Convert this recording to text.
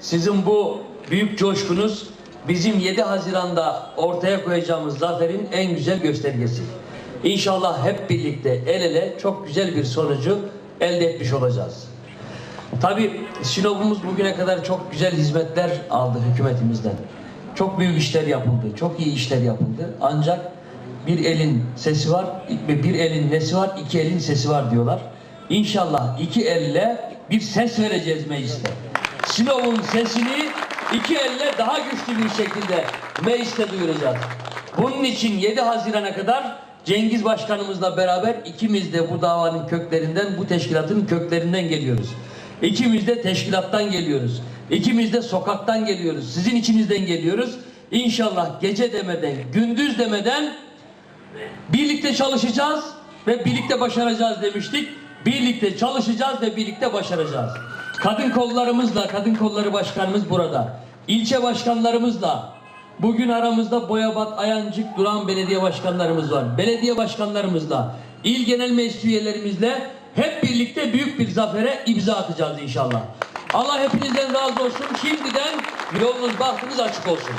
Sizin bu büyük coşkunuz bizim 7 Haziran'da ortaya koyacağımız zaferin en güzel göstergesi. İnşallah hep birlikte el ele çok güzel bir sonucu elde etmiş olacağız. Tabii Sinop'umuz bugüne kadar çok güzel hizmetler aldı hükümetimizden. Çok büyük işler yapıldı, çok iyi işler yapıldı. Ancak bir elin sesi var, bir elin nesi var, iki elin sesi var diyorlar. İnşallah iki elle bir ses vereceğiz mecliste. Sinop'un sesini iki elle daha güçlü bir şekilde mecliste duyuracağız. Bunun için 7 Haziran'a kadar Cengiz Başkanımızla beraber ikimiz de bu davanın köklerinden, bu teşkilatın köklerinden geliyoruz. İkimiz de teşkilattan geliyoruz. İkimiz de sokaktan geliyoruz. Sizin içinizden geliyoruz. İnşallah gece demeden, gündüz demeden birlikte çalışacağız ve birlikte başaracağız demiştik. Birlikte çalışacağız ve birlikte başaracağız. Kadın kollarımızla, kadın kolları başkanımız burada. İlçe başkanlarımızla, bugün aramızda Boyabat, Ayancık, Duran belediye başkanlarımız var. Belediye başkanlarımızla, il genel meclis üyelerimizle hep birlikte büyük bir zafere imza atacağız inşallah. Allah hepinizden razı olsun. Şimdiden yolunuz, bahtınız açık olsun.